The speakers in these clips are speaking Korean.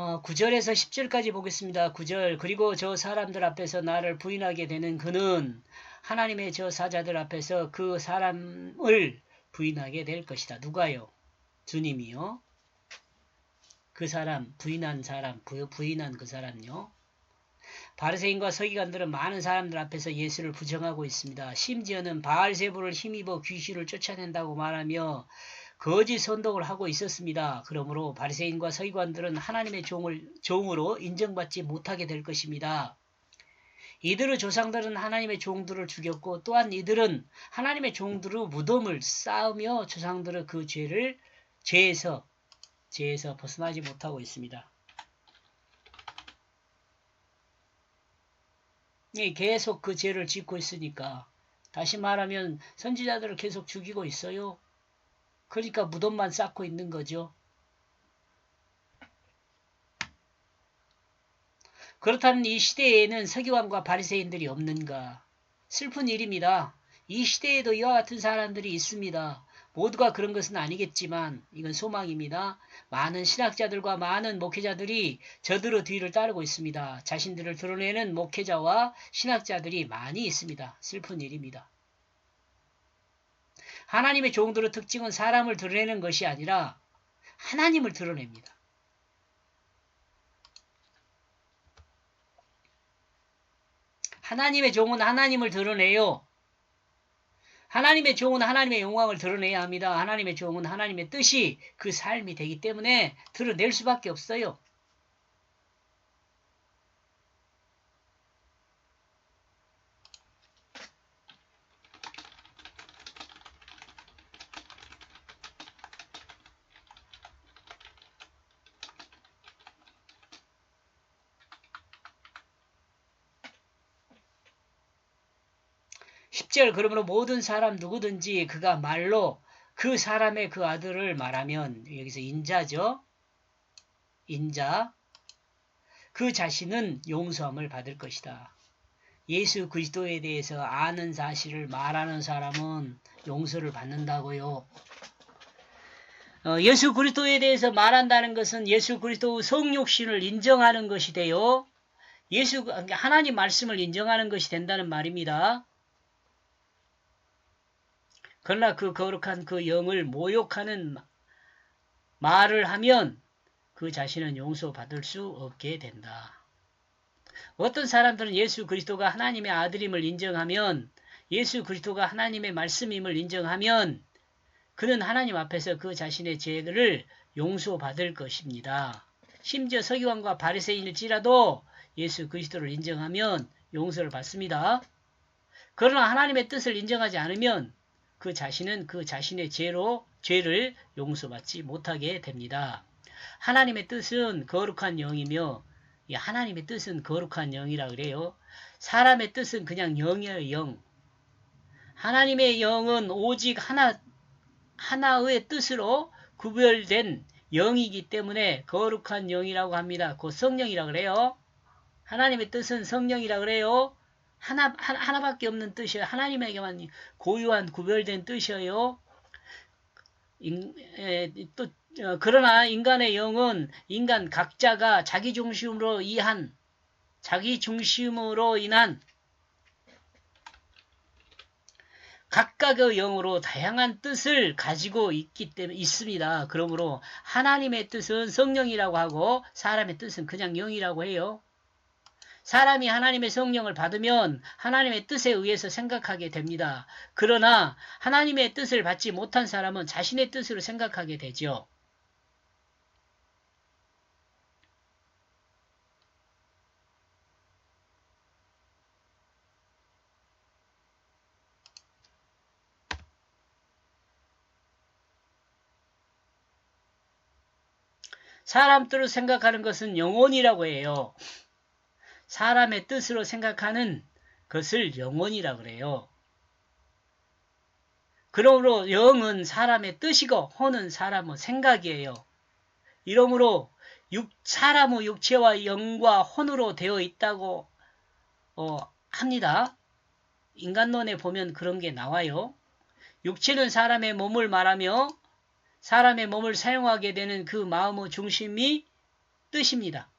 어, 9절에서 10절까지 보겠습니다. 9절 그리고 저 사람들 앞에서 나를 부인하게 되는 그는 하나님의 저 사자들 앞에서 그 사람을 부인하게 될 것이다. 누가요? 주님이요. 그 사람 부인한 사람 부, 부인한 그 사람요. 바리새인과 서기관들은 많은 사람들 앞에서 예수를 부정하고 있습니다. 심지어는 바알세부를 힘입어 귀신을 쫓아낸다고 말하며 거짓 선동을 하고 있었습니다. 그러므로 바리새인과 서기관들은 하나님의 종을 종으로 인정받지 못하게 될 것입니다. 이들의 조상들은 하나님의 종들을 죽였고 또한 이들은 하나님의 종들의 무덤을 쌓으며 조상들의 그 죄를 죄에서 죄에서 벗어나지 못하고 있습니다. 예, 계속 그 죄를 짓고 있으니까 다시 말하면 선지자들을 계속 죽이고 있어요. 그러니까 무덤만 쌓고 있는 거죠. 그렇다면 이 시대에는 서기관과 바리새인들이 없는가? 슬픈 일입니다. 이 시대에도 이와 같은 사람들이 있습니다. 모두가 그런 것은 아니겠지만 이건 소망입니다. 많은 신학자들과 많은 목회자들이 저들의 뒤를 따르고 있습니다. 자신들을 드러내는 목회자와 신학자들이 많이 있습니다. 슬픈 일입니다. 하나님의 종들의 특징은 사람을 드러내는 것이 아니라 하나님을 드러냅니다. 하나님의 종은 하나님을 드러내요. 하나님의 종은 하나님의 영광을 드러내야 합니다. 하나님의 종은 하나님의 뜻이 그 삶이 되기 때문에 드러낼 수밖에 없어요. 십절 그러므로 모든 사람 누구든지 그가 말로 그 사람의 그 아들을 말하면 여기서 인자죠. 인자 그 자신은 용서함을 받을 것이다. 예수 그리스도에 대해서 아는 사실을 말하는 사람은 용서를 받는다고요. 어, 예수 그리스도에 대해서 말한다는 것은 예수 그리스도의 성육신을 인정하는 것이 돼요. 예수 하나님 말씀을 인정하는 것이 된다는 말입니다. 그러나 그 거룩한 그 영을 모욕하는 말을 하면 그 자신은 용서받을 수 없게 된다. 어떤 사람들은 예수 그리스도가 하나님의 아들임을 인정하면 예수 그리스도가 하나님의 말씀임을 인정하면 그는 하나님 앞에서 그 자신의 죄를 용서받을 것입니다. 심지어 서기관과 바리새인일지라도 예수 그리스도를 인정하면 용서를 받습니다. 그러나 하나님의 뜻을 인정하지 않으면 그 자신은 그 자신의 죄로 죄를 용서받지 못하게 됩니다. 하나님의 뜻은 거룩한 영이며 하나님의 뜻은 거룩한 영이라 그래요. 사람의 뜻은 그냥 영이에요, 영. 하나님의 영은 오직 하나 하나의 뜻으로 구별된 영이기 때문에 거룩한 영이라고 합니다. 그 성령이라 그래요. 하나님의 뜻은 성령이라 그래요. 하나, 하나, 밖에 없는 뜻이에요. 하나님에게만 고유한 구별된 뜻이에요. 인, 에, 또, 어, 그러나 인간의 영은 인간 각자가 자기 중심으로 이한, 자기 중심으로 인한 각각의 영으로 다양한 뜻을 가지고 있기 때문에 있습니다. 그러므로 하나님의 뜻은 성령이라고 하고 사람의 뜻은 그냥 영이라고 해요. 사람이 하나님의 성령을 받으면 하나님의 뜻에 의해서 생각하게 됩니다. 그러나 하나님의 뜻을 받지 못한 사람은 자신의 뜻으로 생각하게 되죠. 사람 뜻으로 생각하는 것은 영혼이라고 해요. 사람의 뜻으로 생각하는 것을 영혼이라 그래요. 그러므로 영은 사람의 뜻이고 혼은 사람의 생각이에요. 이러므로 육, 사람의 육체와 영과 혼으로 되어 있다고 어, 합니다. 인간론에 보면 그런 게 나와요. 육체는 사람의 몸을 말하며 사람의 몸을 사용하게 되는 그 마음의 중심이 뜻입니다.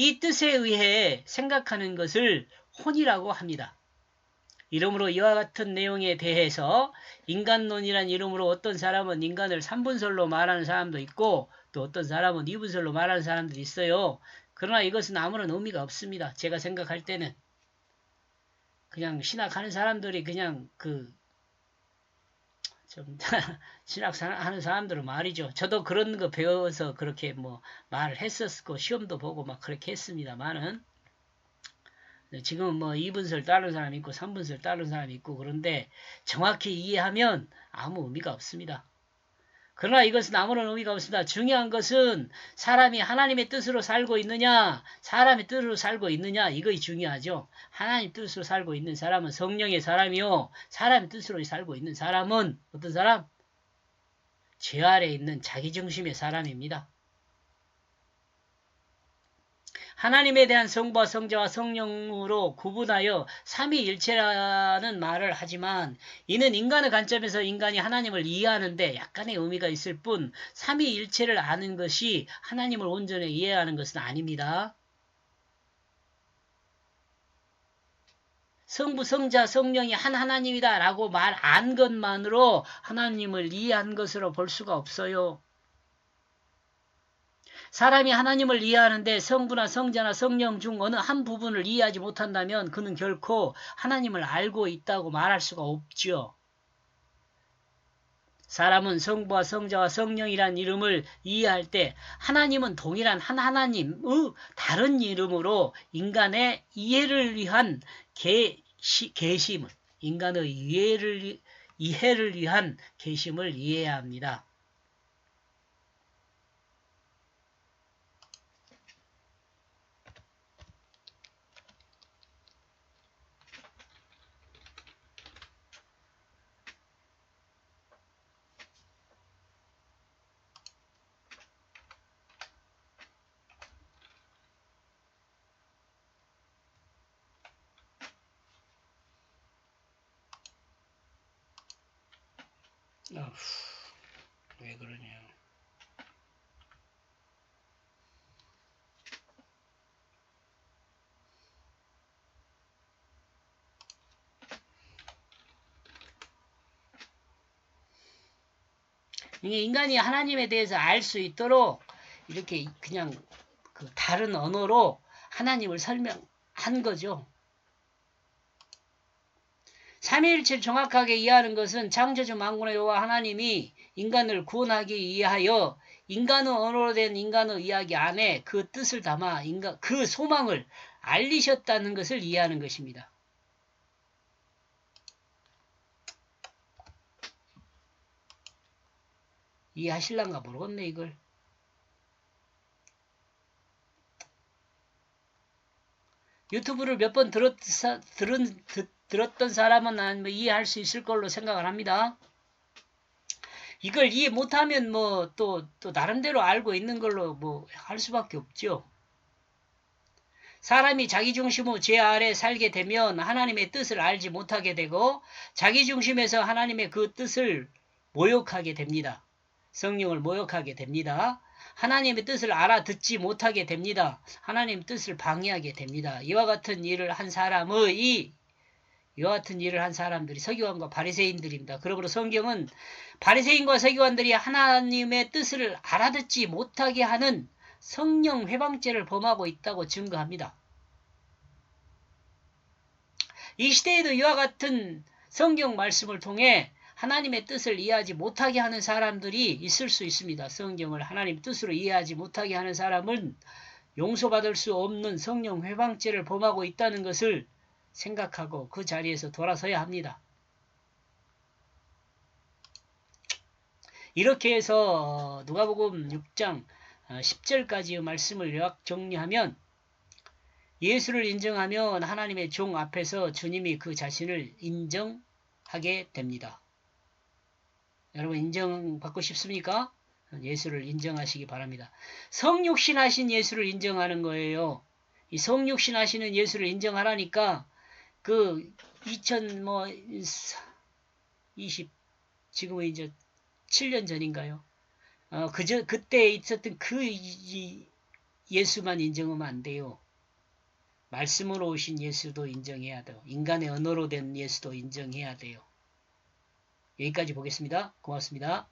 이 뜻에 의해 생각하는 것을 혼이라고 합니다. 이름으로 이와 같은 내용에 대해서 인간론이란 이름으로 어떤 사람은 인간을 3분설로 말하는 사람도 있고 또 어떤 사람은 2분설로 말하는 사람들이 있어요. 그러나 이것은 아무런 의미가 없습니다. 제가 생각할 때는 그냥 신학하는 사람들이 그냥 그 좀 신학하는 사람들은 말이죠. 저도 그런 거 배워서 그렇게 뭐 말을 했었고 시험도 보고 막 그렇게 했습니다만은 지금은 뭐 2분설 따르는 사람이 있고 3분설 따르는 사람이 있고 그런데 정확히 이해하면 아무 의미가 없습니다. 그러나 이것은 아무런 의미가 없습니다. 중요한 것은 사람이 하나님의 뜻으로 살고 있느냐, 사람의 뜻으로 살고 있느냐, 이것이 중요하죠. 하나님 뜻으로 살고 있는 사람은 성령의 사람이요. 사람의 뜻으로 살고 있는 사람은 어떤 사람? 죄 아래 있는 자기중심의 사람입니다. 하나님에 대한 성부와 성자와 성령으로 구분하여 삼위일체라는 말을 하지만 이는 인간의 관점에서 인간이 하나님을 이해하는데 약간의 의미가 있을 뿐 삼위일체를 아는 것이 하나님을 온전히 이해하는 것은 아닙니다. 성부, 성자, 성령이 한 하나님이다 라고 말 안 것만으로 하나님을 이해한 것으로 볼 수가 없어요. 사람이 하나님을 이해하는데 성부나 성자나 성령 중 어느 한 부분을 이해하지 못한다면 그는 결코 하나님을 알고 있다고 말할 수가 없죠. 사람은 성부와 성자와 성령이란 이름을 이해할 때 하나님은 동일한 한 하나님의 다른 이름으로 인간의 이해를 위한 계시, 계심을 인간의 이해를 이해를 위한 계심을 이해해야 합니다. 어후, 왜 그러냐. 이게 인간이 하나님에 대해서 알 수 있도록 이렇게 그냥 그 다른 언어로 하나님을 설명한 거죠. 삼위일체를 정확하게 이해하는 것은 창조주 만군의 여호와 하나님이 인간을 구원하기 위하여 인간의 언어로 된 인간의 이야기 안에 그 뜻을 담아 인간 그 소망을 알리셨다는 것을 이해하는 것입니다. 이해하실란가 모르겠네 이걸. 유튜브를 몇 번 들었, 들은, 듣, 들었던 사람은 뭐 이해할 수 있을 걸로 생각을 합니다. 이걸 이해 못하면 뭐또또 나름대로 알고 있는 걸로 뭐 할 수밖에 없죠. 사람이 자기 중심으로 죄 아래 살게 되면 하나님의 뜻을 알지 못하게 되고 자기 중심에서 하나님의 그 뜻을 모욕하게 됩니다. 성령을 모욕하게 됩니다. 하나님의 뜻을 알아듣지 못하게 됩니다. 하나님의 뜻을 방해하게 됩니다. 이와 같은 일을 한 사람의 이와 같은 일을 한 사람들이 서기관과 바리새인들입니다. 그러므로 성경은 바리새인과 서기관들이 하나님의 뜻을 알아듣지 못하게 하는 성령 회방죄를 범하고 있다고 증거합니다. 이 시대에도 이와 같은 성경 말씀을 통해 하나님의 뜻을 이해하지 못하게 하는 사람들이 있을 수 있습니다. 성경을 하나님 뜻으로 이해하지 못하게 하는 사람은 용서받을 수 없는 성령 회방죄를 범하고 있다는 것을 생각하고 그 자리에서 돌아서야 합니다. 이렇게 해서 누가복음 6장 10절까지의 말씀을 요약 정리하면 예수를 인정하면 하나님의 종 앞에서 주님이 그 자신을 인정하게 됩니다. 여러분 인정받고 싶습니까? 예수를 인정하시기 바랍니다. 성육신 하신 예수를 인정하는 거예요. 이 성육신 하시는 예수를 인정하라니까 그 2000, 뭐, 20, 지금은 이제 7년 전인가요? 어, 그저 그때 있었던 그 예수만 인정하면 안 돼요. 말씀으로 오신 예수도 인정해야 돼요. 인간의 언어로 된 예수도 인정해야 돼요. 여기까지 보겠습니다. 고맙습니다.